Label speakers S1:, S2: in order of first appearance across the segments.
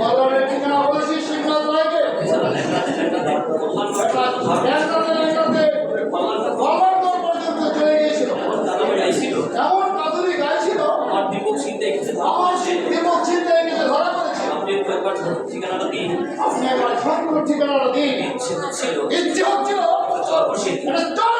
S1: কলমের ঠিকানা বলেছিস শিবনাথ রায়কে লেখাতে লেখাতে কলম তোর পর্যন্ত চলে গিয়েছিল এমন কাদুরি গাইছিল আমার দীপক চিন্তায় কিছু ধরা পড়েছে আপনি একবার ছোট্ট ঠিকানাটা দিন ইচ্ছে হচ্ছিল চর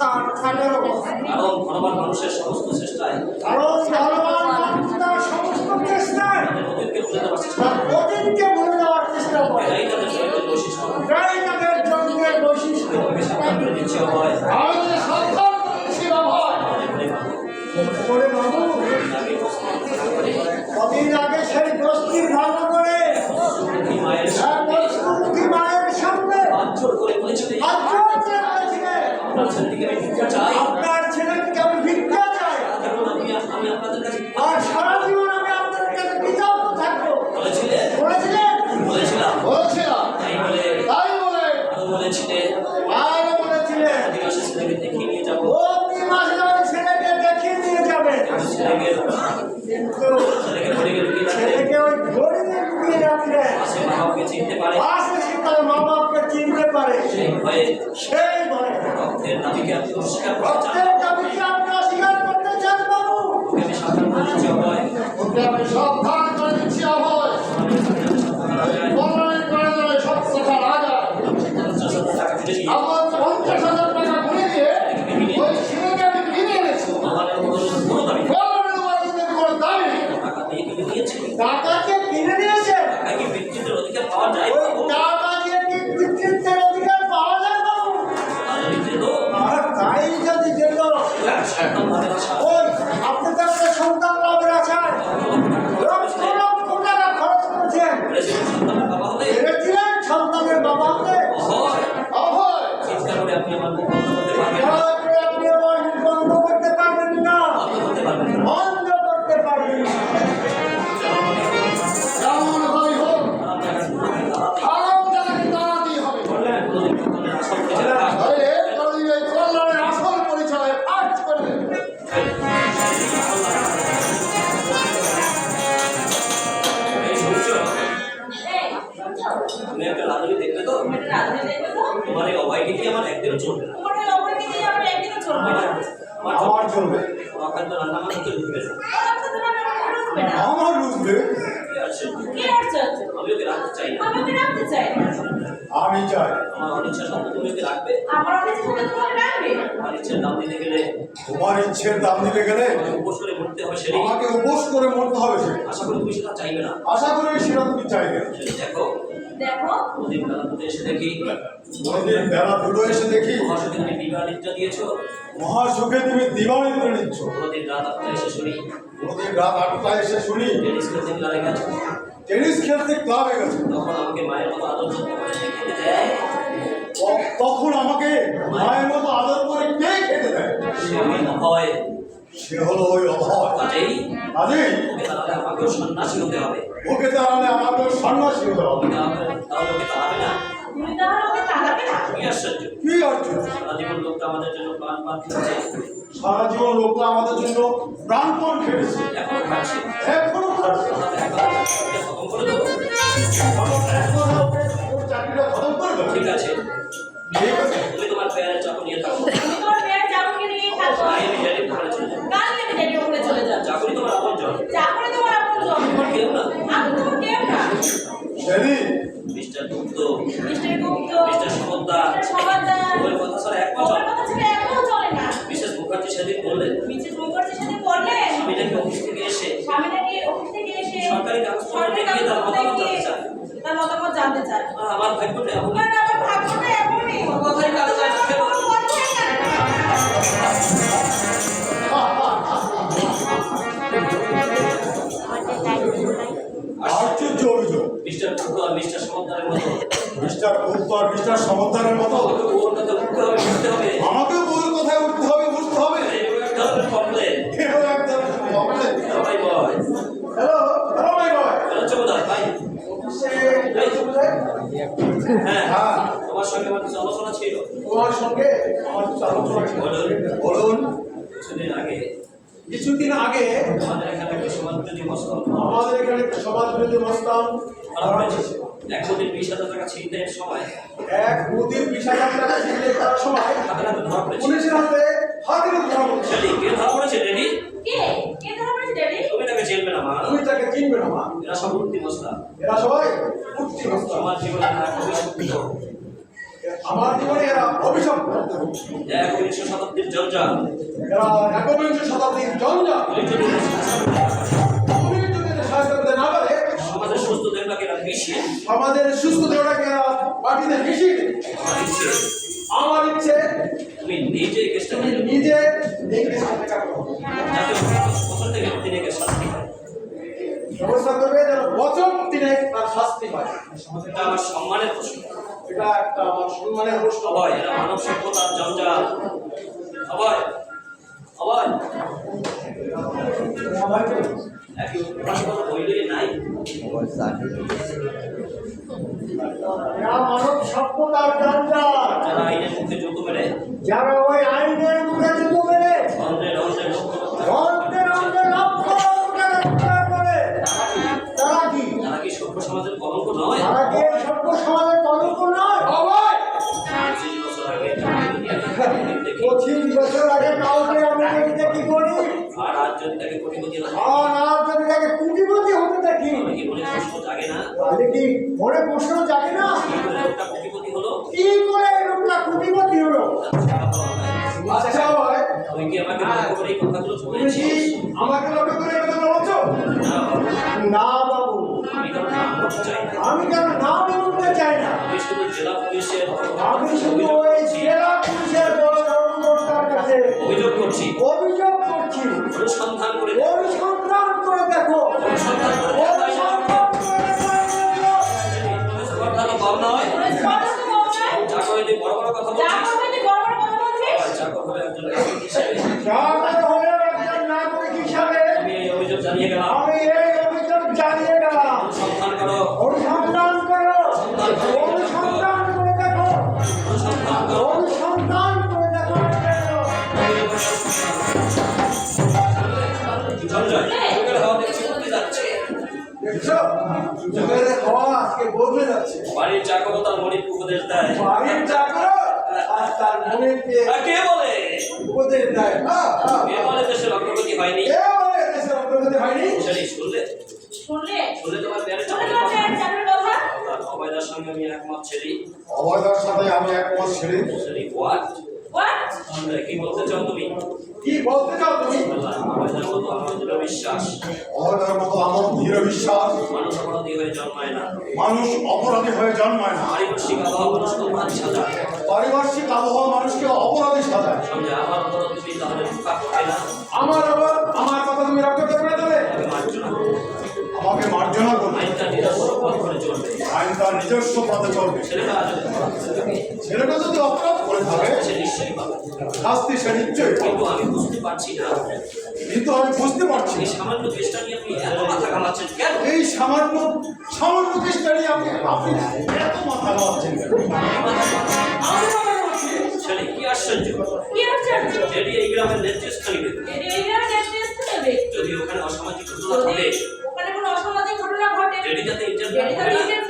S2: কারণ ধনবান মানুষের সমস্ত চেষ্টায় পারে সেই রক্তের দাবিকে আপনি অস্বীকার করতে চান।
S3: দাবিকে আপনি অস্বীকার করতে চান বাবু।
S2: ওকে আমি সাবধান করে দিচ্ছি অভয়।
S1: ওকে আমি সাবধান করে দিচ্ছি অভয়। বলরামের
S2: দিয়ে
S1: আমার
S2: একদিনও চলবে না। আমার
S3: চলবে
S2: তখন তো রান্না আমার ঢুকবে না।
S3: আমার বুঝবে
S2: কি আছে? আমি ওকে রাখতে চাই না।
S3: আমি চাই।
S2: আমার অনিচ্ছা ওকে রাখবে।
S4: আমার সাথে তোমাকে ডাকবে
S2: আমার ইচ্ছের দাম দিতে গেলে
S3: তোমার ইচ্ছের দাম দিতে গেলে
S2: আমাকে উপোস করে মরতে হবে সেটাই
S3: আমাকে উপোস করে মরতে হবে সে
S2: আশা করি তুমি সেটা চাইবে না।
S3: আশা করি সেটা তুমি চাইবে।
S2: দেখো।
S4: দেখো।
S2: প্রদীপ বেলা দুটো এসে দেখি।
S3: কোনদিন বেলা দুটো এসে দেখি।
S2: মহাসতী তুমি দিয়েছ।
S3: মহাসুখে নিচ্ছ।
S2: কোনোদিন রাত আটটা এসে শুনি।
S3: রাত এসে শুনি।
S2: টেনিস খেলতে ক্লাবে গেছো।
S3: টেনিস খেলতে ক্লাবে গেছে।
S2: তখন আমাকে মায়ের মতো আদর যত্ন করে সে খেতে দেয়
S3: ত- তখন আমাকে মায়ের মতো আদর করে কে খেতে দেয়?
S2: সে
S3: সে হলো ওই অভাব
S2: কাজেই
S3: কাজেই?
S2: ওকে তাহলে আমাকেও সন্ন্যাসী হতে হবে।
S3: ওকে তাহলে আমাকে সন্ন্যাসী হতে হবে।
S2: তাহলে তাহলে ওকে তাড়াবে না।
S4: তুমি তাহলে ওকে তাড়াবে না?
S2: কি আশ্চর্য।
S3: কি অর্থ
S2: সারা জীবন লোকটা আমাদের জন্য প্রাণ পান দিচ্ছে
S3: সারা জীবন লোকটা আমাদের জন্য প্রাণপণ খেটেছে
S2: এখনও খাচ্ছে।
S3: এখনও খাচ্ছে।
S2: খতম করে দেবো।
S3: চাকরিটা খতম করবে
S2: ঠিক আছে।
S3: ঠিক আছে
S2: তুমি তোমার পেয়ারের চাকু নিয়ে থাকো।
S4: তুমি তোমার মেয়ের চাকরি নিয়ে থাকো।
S2: আমি ড্যাডি ঘরে চলে যাব
S4: কাল নেমে ডেকে ওখানে চলে যাও
S2: চাকরি তোমার আপন জন।
S4: চাকরি তোমার আপন জন।
S2: তোমার কেউ না।
S4: আমি তোমার কেউ না
S2: mister Gupta
S4: mister Gupta
S2: mister Samaddar
S4: Samaddar
S2: ওই কথা ছাড়া এক
S4: তোমার
S2: বছর
S4: কথা ছেড়ে একদম চলে না
S2: বিশেষ মুখার্জি সেদিন বললেন
S4: মিছে মুখার্জির সাথে পড়লেন
S2: আমি নাকি অফিস থেকে এসে
S4: স্বামী নাকি অফিস থেকে এসে
S2: সরকারি কাগজপত্র
S4: সরকারি
S2: দেখিয়ে তার
S4: কাগজপত্র
S2: মতামত
S4: দেখিয়ে
S2: জানতে চান।
S4: স্যার
S2: আর আমার ভাগ্যটা এমন।
S4: মানে আমার ভাগ্যটা এমনই।
S2: কথাই কাজে
S3: অভিযোগ।
S2: মিস্টার মিস্টার মতো।
S3: মিস্টার গুপ্ত আর মিস্টার সমর্থনের মতো
S2: আমাকে ওর কথা উঠতে হবে উঠতে হবে
S3: আমাকে বউয়ের কথায় উঠতে হবে বুঝতে হবে
S2: এইগুলো এক ধরনের কমপ্লেন
S3: এও এক ধরনের প্রবলেম
S2: সবাই boy
S5: hello hello my boy
S2: hello চমদার ভাই হ্যাঁ
S3: হ্যাঁ
S2: তোমার সঙ্গে আমার কিছু আলোচনা ছিল
S5: তোমার সঙ্গে আমার কিছু আলোচনা ছিল।
S2: বলুন। কিছুদিন আগে
S5: কিছুদিন আগে
S2: আমাদের এখানে একটা সমাজ বিরোধী মস্কল
S5: আমাদের এখানে একটা সমাজ বিরোধী মস্তান
S2: হয়েছে এক কোটি বিশ হাজার টাকা ছিনতাইয়ের সময়।
S5: এক নদীর বিশ হাজার টাকা
S2: দেহটাকে এরা মিশিয়ে
S5: আমাদের সুস্থ দেহটাকে এরা মাটিতে মিশিয়ে
S2: আমার ইচ্ছে। তুমি নিজে
S5: তুমি নিজে
S2: বছর থেকে দিনে শাস্তি
S5: ব্যবস্থা করবে যেন বছর তার শাস্তি পায়
S2: এটা আমার সম্মানের প্রশ্ন।
S5: এটা একটা আমার সম্মানের প্রশ্ন।
S2: সবাই এরা মানব সভ্যতার জঞ্জাল সবাই সবাই। একই
S5: মানব সভ্যতার জঞ্জাল
S2: যারা আইনের মুখে জুতো মেরে
S5: যারা ওই আইনের মুখে জুতো মেরে
S2: লক্ষ
S5: টাকা রোজগার করে। তারা কি?
S2: তারা কি সভ্য সমাজের কলঙ্ক নয়?
S5: তারা কি সভ্য সমাজের কলঙ্ক নয়? বাবাই
S2: পঁচিশ বছর আগে
S5: কাউকে আমি দেখতে কি করি
S2: যদি তাকে কোটিপতি হতে
S5: আর যদি তাকে পুঁজিপতি হতে দেখি।
S2: মনে প্রশ্ন জাগে না?
S5: তাহলে কি মনে প্রশ্ন জাগে না?
S2: কোটিপতি হলো?
S5: কি করে লোকটা হলো? আচ্ছা ভাই
S2: তুই কি আমাকে লক্ষ্য করে এই কথাগুলো বলেছিস
S5: আমাকে লক্ষ্য করে বলছো?
S2: না। বাবু, আমি কারও নাম বলতে চাই না?
S5: আমি কেন নাম বলতে চাই না?
S2: আমি শুধু জেলা পুলিশের
S5: আমি শুধু ওই জেলা
S2: দেখছ
S5: যুগের হাওয়া আজকে বদলে যাচ্ছে।
S2: বাড়ির চাকরও তার মনিক উপদেশ দেয়।
S5: বাড়ির চাকর আর তার মনেকে
S2: কে? বলে?
S5: উপদেশ দেয়। না
S2: কে বলে দেশের অগ্রগতি হয়নি?
S5: কে বলে দেশের অগ্রগতি হয়নি?
S2: শুনলে? তোমার সঙ্গে আমি একমত ছেড়ি
S3: অবয়দার সাথে আমি একমত
S2: হোয়াট
S4: হোয়াট
S2: কি বলতে চাও তুমি?
S5: কি বলতে চাও তুমি?
S2: বিশ্বাস
S3: মতো আমার বিশ্বাস
S2: মানুষ অপরাধী হয়ে জন্মায় না।
S3: মানুষ অপরাধী হয়ে জন্মায় না
S2: পারিপার্শ্বিক আবহাওয়া মানুষকে অপরাধী সাজায়।
S3: পারিপার্শ্বিক আবহাওয়া মানুষকে অপরাধী সাজায়
S2: আমার অপরাধ তুমি তাহলে রক্ষা করবে না
S5: আমার আবার আমার কথা তুমি রক্ষা করবে না
S2: আমি
S3: আমাকে মার্জনা করবে
S2: আইনটা নিজস্ব পথ করে চলবে
S3: আইন তার নিজস্ব পথে চলবে।
S2: ছেলেটা যদি অপরাধ করে থাকে,
S3: শাস্তি সে নিশ্চয়ই
S2: কিন্তু আমি বুঝতে পারছি না।
S3: কিন্তু আমি বুঝতে পারছি
S2: এই সামান্য চেষ্টা নিয়ে আপনি এত মাথা ঘামাচ্ছেন কেন?
S3: এই সামান্য সামান্য চেষ্টা নিয়ে আপনি আপনি এত মাথা ঘামাচ্ছেন কেন?
S2: ছেলে কি আশ্চর্য।
S4: কি আশ্চর্য?
S2: যেটি এই গ্রামের নেতৃস্থানীয়
S4: এই গ্রামে নেতৃত্ব
S2: যদি ওখানে অসামাজিক ঘটনা ঘটে
S4: ওখানে কোনো অসামাজিক ঘটনা ঘটে
S2: যেটি যাতে
S4: যেটি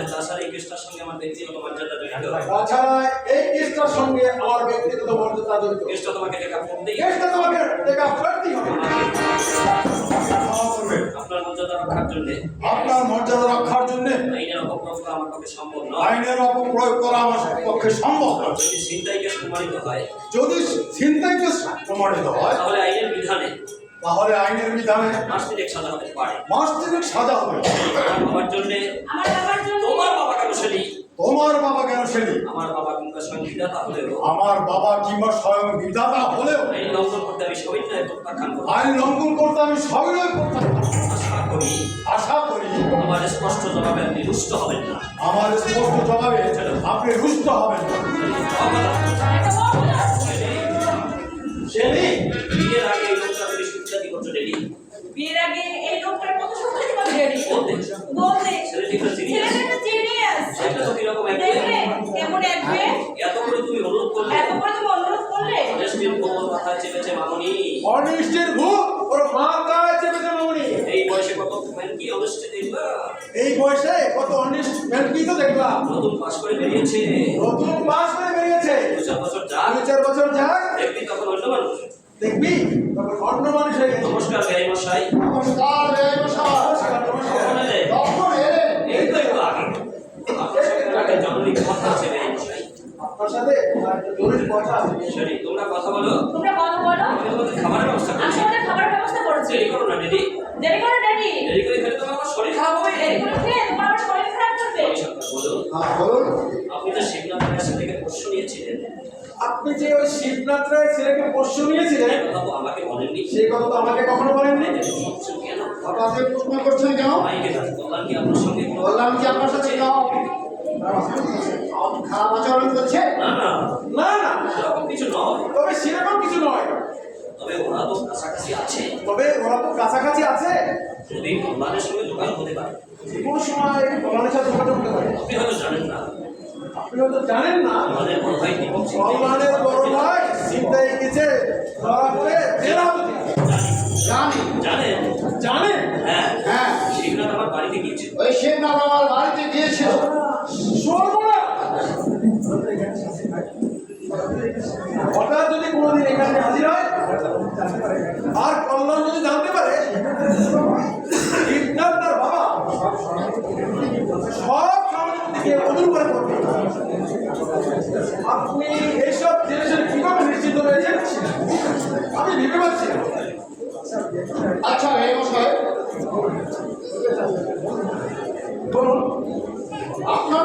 S2: ইন্টারফেয়ার
S4: তাহলে
S2: করে না
S4: ইন্টারফেয়ার করবে না
S2: সঞ্জয় তাছাড়া এই কেসটার সঙ্গে আমার ব্যক্তিগত মর্যাদা জড়িত।
S5: তাছাড়া এই কেসটার সঙ্গে আমার ব্যক্তিগত মর্যাদা জড়িত।
S2: কেসটা তোমাকে টেকা করতেই
S5: কেসটা তোমাকে টেকা করতেই হবে।
S2: আপনার মর্যাদা রক্ষার জন্য।
S3: আপনার মর্যাদা রক্ষার জন্য
S2: আইনের অপপ্রয়োগ করা আমার পক্ষে সম্ভব নয়।
S3: আইনের অপপ্রয়োগ করা আমার পক্ষে সম্ভব নয়।
S2: যদি ছিনতাই কেস প্রমাণিত হয়
S3: যদি ছিনতাইকে প্রমাণিত হয়
S2: তাহলে আইনের বিধানে
S3: তাহলে আইনের বিধানে
S2: মাস তিনেক সাজা হতে পারে।
S3: মাস তিনেক সাজা হবে।
S2: আমার জন্য
S4: আমার বাবার জন্য
S2: তোমার বাবার জ্ঞানশালী
S5: তোমার বাবা জ্ঞানশালী
S2: আমার বাবা কিংবা স্বয়ং বিধাতা হলেও।
S5: আমার বাবা কিংবা স্বয়ং বিধাতা হলেও।
S2: আইন লঙ্ঘন করতে আমি সবিনয় প্রত্যাখ্যান করি
S5: আইন লঙ্ঘন করতে আমি সবিনয় প্রত্যাখ্যান
S2: আশা করি।
S5: আশা করি।
S2: আমার স্পষ্ট জবাবে আপনি রুষ্ট হবেন না।
S5: আমার স্পষ্ট জবাবে আপনি রুষ্ট হবেন না।
S4: বড়
S2: বিয়ের আগে
S4: দেখবি?
S2: তখন অন্য মানুষ
S5: হয়ে গেছে।
S2: নমস্কার ব্যয় মশাই।
S5: নমস্কার রে মশাই। নমস্কার নমস্কার।
S2: এলে?
S5: কখন এলে
S2: এই তো একটু আগে। আপনার জরুরি কথা আছে মশাই।
S5: আপনার সাথে জরুরি কথা আছে।
S2: সরি তোমরা কথা বলো।
S4: তোমরা কথা বলো।
S2: খাবারের ব্যবস্থা করছি।
S4: তোমাদের খাবারের ব্যবস্থা করেছি।
S2: দেরি করো না দিদি
S4: দেরি করে ড্যাডি
S2: দেরি। করে তোমার আমার শরীর খারাপ হবে।
S4: দেরি করে খেয়ে তোমার আবার শরীর খারাপ করবে।
S2: এই সরকার বলুন
S5: হ্যাঁ
S2: আপনি তো শিবনাথের কাছে থেকে প্রশ্ন নিয়েছিলেন।
S5: আপনি যে ওই শিবনাথ রায় ছেলেকে পশু নিয়েছিলেন
S2: তো আমাকে বলেননি।
S5: সেই কথা তো আমাকে কখনো বলেননি? হঠাৎ প্রশ্ন করছেন কেন?
S2: বললাম কি আপনার কোনো-
S5: বললাম কি আপনার সাথে খারাপ আচরণ করছে?
S2: না না।
S5: না না।
S2: সেরকম কিছু নয়।
S5: তবে সেরকম কিছু নয়।
S2: তবে ওরা তো কাছাকাছি আছে।
S5: তবে ওরা তো কাছাকাছি আছে।
S2: যদি কল্যাণের সঙ্গে যোগাযোগ হতে পারে।
S5: যে কোনো সময় কল্যাণের সাথে যোগাযোগ করতে পারে।
S2: আপনি হয়তো জানেন না।
S5: আপনি হয়তো জানেন না
S2: আমাদের বড় ভাই দীপক সিং
S5: কল্যাণের বড় ভাই চিন্তায় গেছে ধরা পড়ে জেল হাজতে জানি
S2: জানেন?
S5: জানেন?
S2: হ্যাঁ।
S5: হ্যাঁ।
S2: শিবনাথ আমার বাড়িতে গিয়েছিল।
S5: ওই শিবনাথ আমার বাড়িতে গিয়েছিল সর্বনা হঠাৎ যদি কোনোদিন এখানে হাজির হয় আর কল্যাণ যদি জানতে পারে শিবনাথ তার বাবা সব সম্পত্তিকে অদূর করে করবে আপনি এইসব জিনিসের কীভাবে নিশ্চিত রয়েছেন আমি ভেবে পাচ্ছি না। আচ্ছা এই মশাই বলুন। আপনার